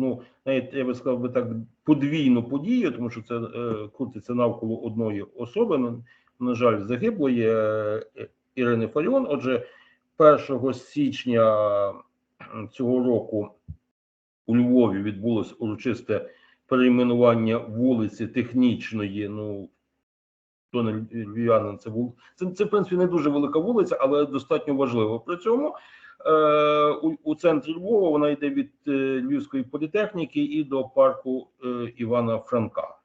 одну, навіть я би сказав би так, подвійну подію, тому що це е, крутиться навколо одної особи. На, на жаль, загиблої е, Ірини Фаріон. Отже, 1 січня цього року у Львові відбулося урочисте перейменування вулиці технічної. Ну хто не львів'янин, це вул... це, це в принципі не дуже велика вулиця, але достатньо важливо. При цьому е, у, у центрі Львова вона йде від е, Львівської політехніки і до парку е, Івана Франка.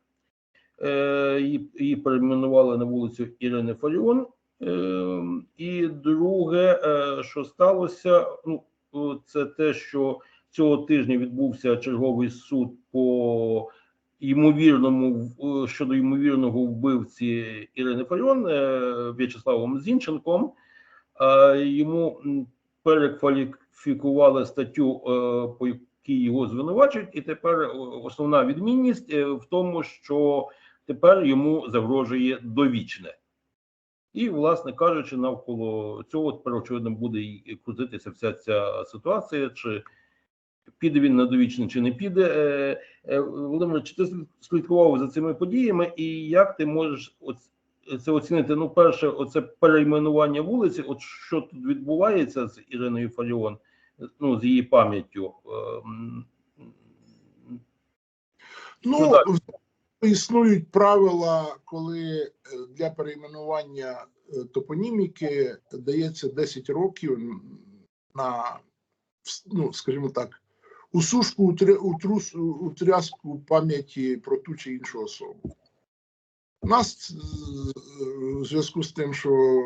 Е, її, перейменували на вулицю Ірини Фаріон. Е, і друге, е, що сталося, ну е, це те, що цього тижня відбувся черговий суд по ймовірному щодо ймовірного вбивці Ірини Фаріон е, В'ячеславом Зінченком. Е, Йому перекваліфікували статтю, е, по якій його звинувачують, і тепер е, основна відмінність е, в тому, що тепер йому загрожує довічне. І, власне кажучи, навколо цього тепер очевидно буде і крутитися вся ця ситуація, чи піде він на довічне, чи не піде. Володимир, чи ти слідкував за цими подіями, і як ти можеш оц- це оцінити? Ну, перше, оце перейменування вулиці, от що тут відбувається з Іриною Фаріон, ну, з її пам'яттю. Ем, Ну, Ну, існують правила, коли е, для перейменування е, топоніміки дається 10 років на, ну, скажімо так, усушку, утрус- утряску пам'яті про ту чи іншу особу. У нас е, в зв'язку з тим, що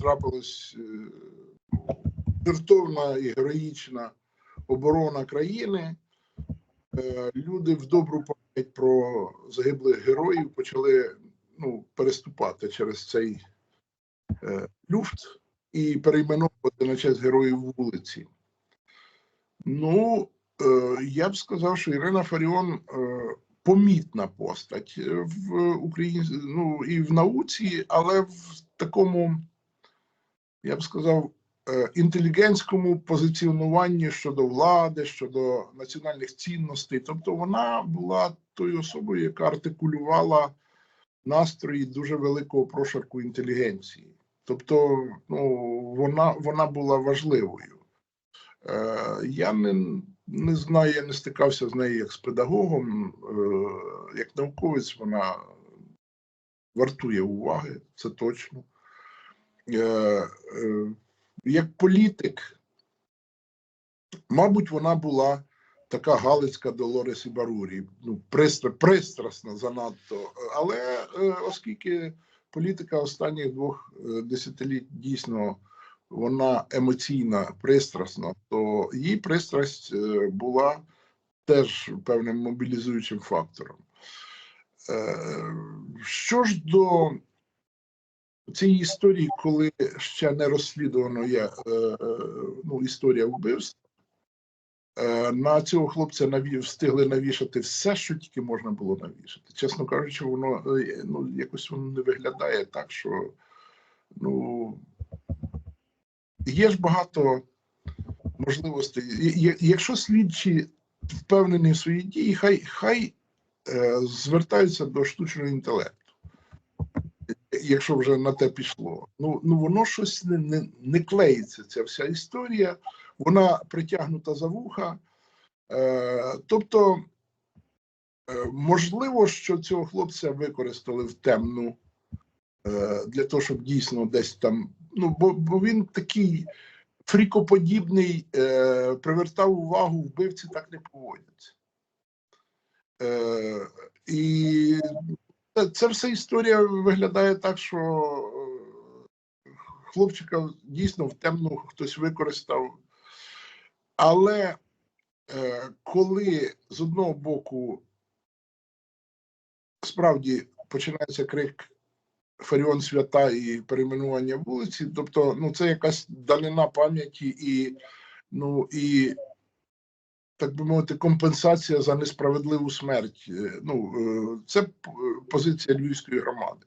трапилась е, жертовна і героїчна оборона країни, е, люди в добру пам'ять про загиблих героїв почали ну, переступати через цей е, люфт і перейменовувати на честь героїв вулиці. Ну, е, я б сказав, що Ірина Фаріон е, помітна постать е, в Україні, ну і в науці, але в такому, я б сказав, е, інтелігентському позиціонуванні щодо влади, щодо національних цінностей. Тобто вона була тою особою, яка артикулювала настрої дуже великого прошарку інтелігенції. Тобто, ну, вона, вона була важливою. Е, я не, не знаю, я не стикався з нею як з педагогом, е, як науковець вона вартує уваги, це точно. Е, як політик, мабуть, вона була така галицька Долорес і Барурі, ну, пристра, пристрасна занадто. Але оскільки політика останніх двох десятиліть дійсно вона емоційна, пристрасна, то її пристрасть е, була теж певним мобілізуючим фактором. Е, Що ж до цієї історії, коли ще не розслідувано є е, ну, історія вбивств, на цього хлопця наві, встигли навішати все, що тільки можна було навішати. Чесно кажучи, воно ну, якось воно не виглядає так, що ну, є ж багато можливостей. Якщо слідчі впевнені в своїй дії, хай, хай е, звертаються до штучного інтелекту. Якщо вже на те пішло, ну ну воно щось не, не, не клеїться. Ця вся історія, вона притягнута за вуха. Е, тобто, е, можливо, що цього хлопця використали в темну е, для того, щоб дійсно десь там. Ну, бо, бо він такий фрікоподібний, е, привертав увагу, вбивці так не поводяться. Е, і це вся історія виглядає так, що е, хлопчика дійсно в темну хтось використав. Але е, коли з одного боку справді починається крик Фаріон свята і перейменування вулиці, тобто ну, це якась данина пам'яті і, ну, і так би мовити, компенсація за несправедливу смерть. Е, Ну, е, це позиція львівської громади.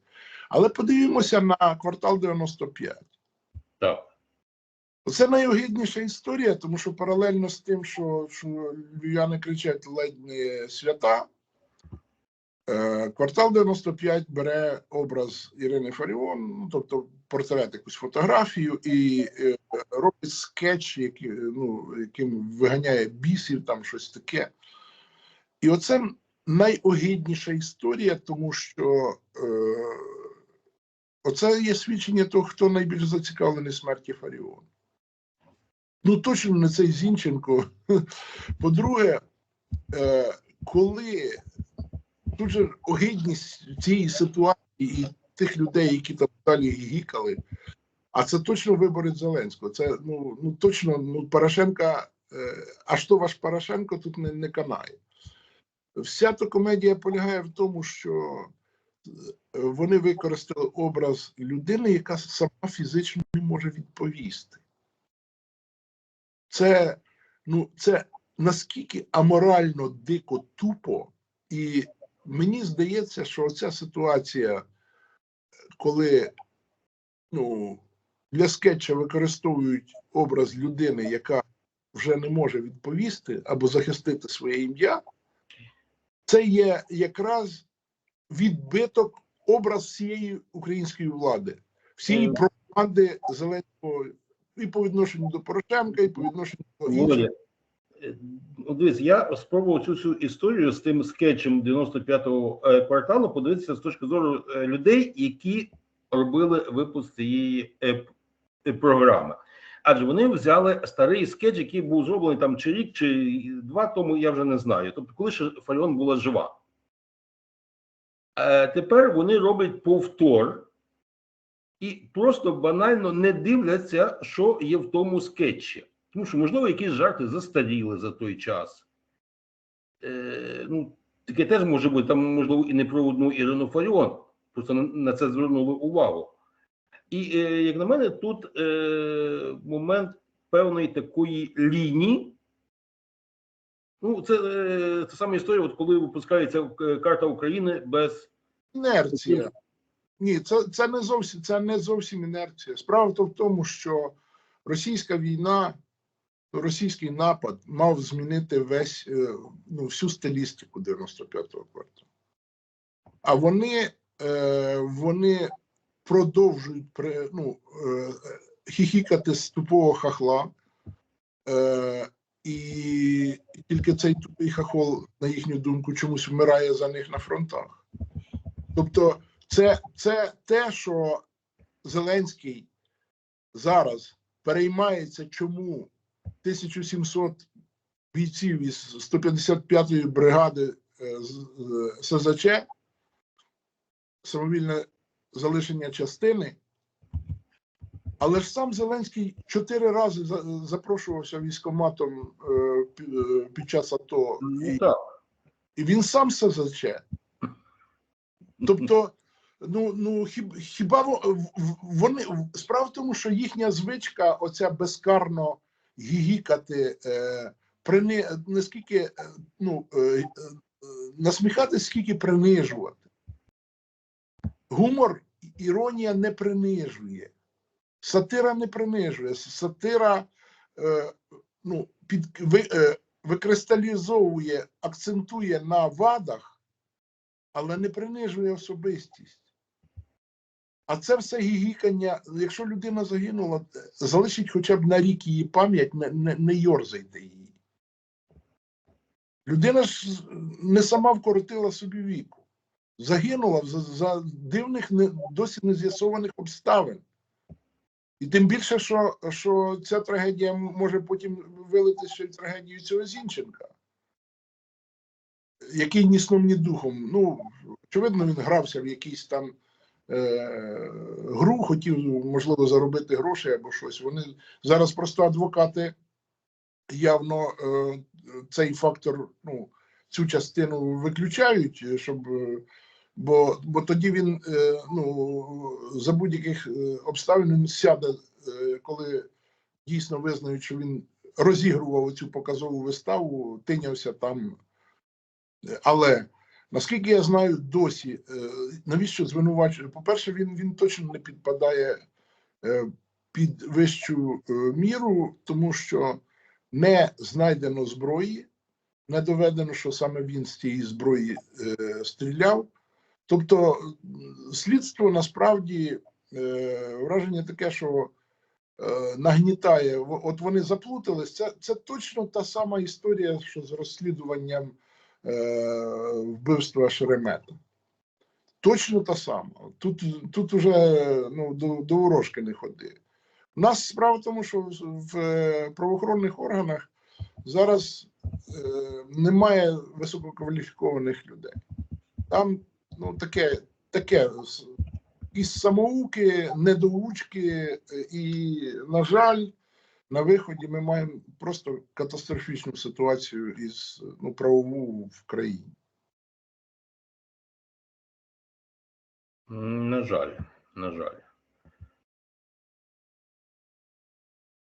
Але подивімося на квартал 95. Так. Це найогідніша історія, тому що паралельно з тим, що, що львів'яни кричать ледь не свята, е, квартал 95 бере образ Ірини Фаріон, ну, тобто портрет, якусь фотографію, і е, робить скетч, який, ну, яким виганяє бісів, там щось таке. І оце найогідніша історія, тому що е, оце є свідчення того, хто найбільш зацікавлений смерті Фаріон. Ну, точно не цей Зінченко. По-друге, е, коли тут же огидність цієї ситуації і тих людей, які там далі гікали, а це точно виборець Зеленського. Це ну, ну точно ну, Порошенка, е, а що ваш Порошенко тут не, не канає. Вся та комедія полягає в тому, що е, вони використали образ людини, яка сама фізично не може відповісти. Це, ну, це наскільки аморально дико тупо, і мені здається, що ця ситуація, коли ну, для скетча використовують образ людини, яка вже не може відповісти або захистити своє ім'я, це є якраз відбиток образ всієї української влади, всієї Е. пропаганди Зеленського і по відношенню до Порошенка, і по відношенню до інших. Дивись, я спробував цю всю історію з тим скетчем 95-го е, кварталу подивитися з точки зору е, людей, які робили випуск цієї е, програми. Адже вони взяли старий скетч, який був зроблений там чи рік, чи два тому, я вже не знаю. Тобто, коли ще Фаріон була жива. Тепер вони роблять повтор і просто банально не дивляться, що є в тому скетчі. Тому що, можливо, якісь жарти застаріли за той час. Е, ну, таке теж може бути, там, можливо, і не про одну Ірину Фаріон. Просто на, на це звернули увагу. І, е, як на мене, тут е, момент певної такої лінії. Ну, це, е, це саме історія, от коли випускається е, карта України без інерція. Ні, це, це не зовсім це не зовсім інерція. Справа то в тому, що російська війна, російський напад мав змінити весь е, ну, всю стилістику 95-го кварталу. А вони, е, вони продовжують ну, е, хіхікати з тупого хахла. І тільки цей тупий хахол, на їхню думку, чомусь вмирає за них на фронтах. Тобто, це, це те, що Зеленський зараз переймається, чому 1700 бійців із 155-ї бригади е, СЗЧ, самовільне залишення частини. Але ж сам Зеленський чотири рази за- запрошувався військоматом е, е, під час АТО, ну, і, і він сам СЗЧ. Тобто, ну, ну хіба вони справа в тому, що їхня звичка, оця безкарно гігікати, е, прини, наскільки е, ну, е, е, скільки принижувати. Гумор, іронія не принижує. Сатира не принижує. Сатира ну, під, ви, викристалізовує, акцентує на вадах, але не принижує особистість. А це все гігікання. Якщо людина загинула, залишіть хоча б на рік її пам'ять, не, не, не йорзайте її. Людина ж не сама вкоротила собі віку. Загинула за, за дивних, не, досі не з'ясованих обставин. І тим більше, що, що ця трагедія може потім вилитися ще й трагедію цього Зінченка, який ні сном, ні духом. Ну, очевидно, він грався в якийсь там гру, хотів, можливо, заробити гроші або щось. Вони зараз просто адвокати явно е, цей фактор, ну, цю частину виключають, щоб. е, Бо, бо тоді він е, ну, за будь-яких е, обставин він сяде, е, коли дійсно визнають, що він розігрував цю показову виставу, тинявся там. Е, Але наскільки я знаю, досі е, навіщо звинувачує? По-перше, він, він точно не підпадає е, під вищу е, міру, тому що не знайдено зброї, не доведено, що саме він з цієї зброї стріляв. Тобто, слідство насправді враження таке, що нагнітає. От вони заплутались. Це, це точно та сама історія, що з розслідуванням вбивства Шеремета. Точно та сама. Тут, тут уже ну, до, до ворожки не ходи. У нас справа в тому, що в, е, правоохоронних органах зараз е, немає висококваліфікованих людей. Там ну, таке, таке якісь самоуки, недоучки, е, і, на жаль, на виході ми маємо просто катастрофічну ситуацію із ну, правову в країні. На жаль, на жаль.